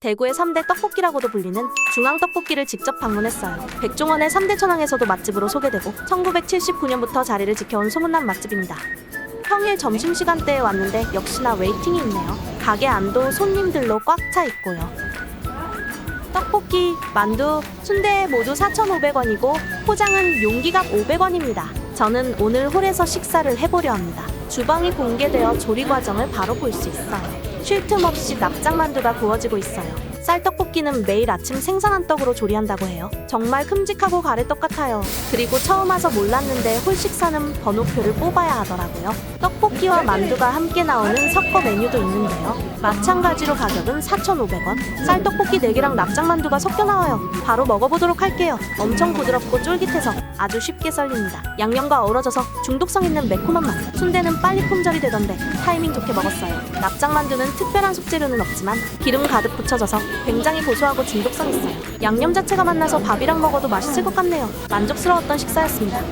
대구의 3대 떡볶이라고도 불리는 중앙떡볶이를 직접 방문했어요. 백종원의 3대 천왕에서도 맛집으로 소개되고 1979년부터 자리를 지켜온 소문난 맛집입니다. 평일 점심시간대에 왔는데 역시나 웨이팅이 있네요. 가게 안도 손님들로 꽉 차 있고요. 떡볶이, 만두, 순대 모두 4,500원이고 포장은 용기갑 500원입니다. 저는 오늘 홀에서 식사를 해보려 합니다. 주방이 공개되어 조리 과정을 바로 볼 수 있어요. 쉴 틈 없이 납작만두가 구워지고 있어요. 쌀떡 볶이는 매일 아침 생산한 떡으로 조리한다고 해요. 정말 큼직하고 가래떡 같아요. 그리고 처음 와서 몰랐는데 홀식 사는 번호표를 뽑아야 하더라고요. 떡볶이와 만두가 함께 나오는 섞어 메뉴도 있는데요. 마찬가지로 가격은 4,500원. 쌀떡볶이 4개랑 납작만두가 섞여 나와요. 바로 먹어보도록 할게요. 엄청 부드럽고 쫄깃해서 아주 쉽게 썰립니다. 양념과 어우러져서 중독성 있는 매콤한 맛. 순대는 빨리 품절이 되던데 타이밍 좋게 먹었어요. 납작만두는 특별한 속재료는 없지만 기름 가득 붙여져서 굉장히 고소하고 중독성 있어요. 양념 자체가 맛나서 밥이랑 먹어도 맛있을 것 같네요. 만족스러웠던 식사였습니다.